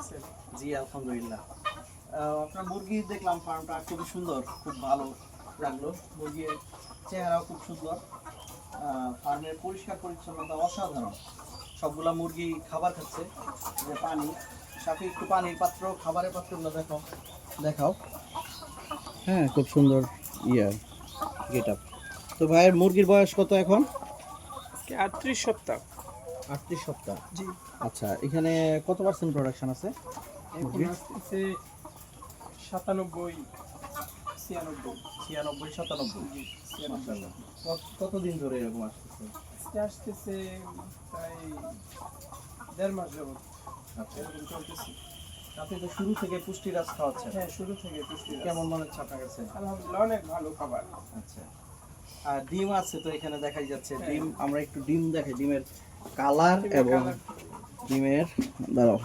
আছেন জি, আলহামদুলিল্লাহ। আপনার মুরগি দেখলাম ফার্মটা খুবই সুন্দর, খুব ভালো লাগল। মুরগির চেহারাও খুব সুন্দর। ফার্মের পরিষ্কার, পরিচ্ছন্নতা অসাধারণ। সবগুলা মুরগি খাবার খাচ্ছে, যে পানি। সাথে একটু পানির পাত্র, খাবারের পাত্রগুলো দেখো, দেখাও। হ্যাঁ খুব সুন্দর ইয়ে গেট আপ। তো ভাইয়ের মুরগির বয়স কত এখন? আটত্রিশ সপ্তাহ। আটত্রিশ সপ্তাহ। জি। আচ্ছা এখানে কত পার্সেন্ট প্রোডাকশন আছে? সাতানব্বই ছিয়ানব্বই। ছিয়ানব্বই সাতানব্বই। কতদিন ধরে এরকম আসতেছে? আসতেছে প্রায় দেড় মাস যাবত। আচ্ছা। এরকম চলতেছে। আপনি তো শুরু থেকে পুষ্টি খাওয়াচ্ছেন। হ্যাঁ শুরু থেকে পুষ্টি কেমন মনে হচ্ছে আপনার কাছে? আলহামদুলিল্লাহ অনেক ভালো খাবার। আচ্ছা। আর ডিম আছে তো এখানে দেখাই যাচ্ছে। হ্যাঁ। ডিম আমরা একটু ডিম দেখাই ডিমের কালার এবং ডিমের দাঁড়াও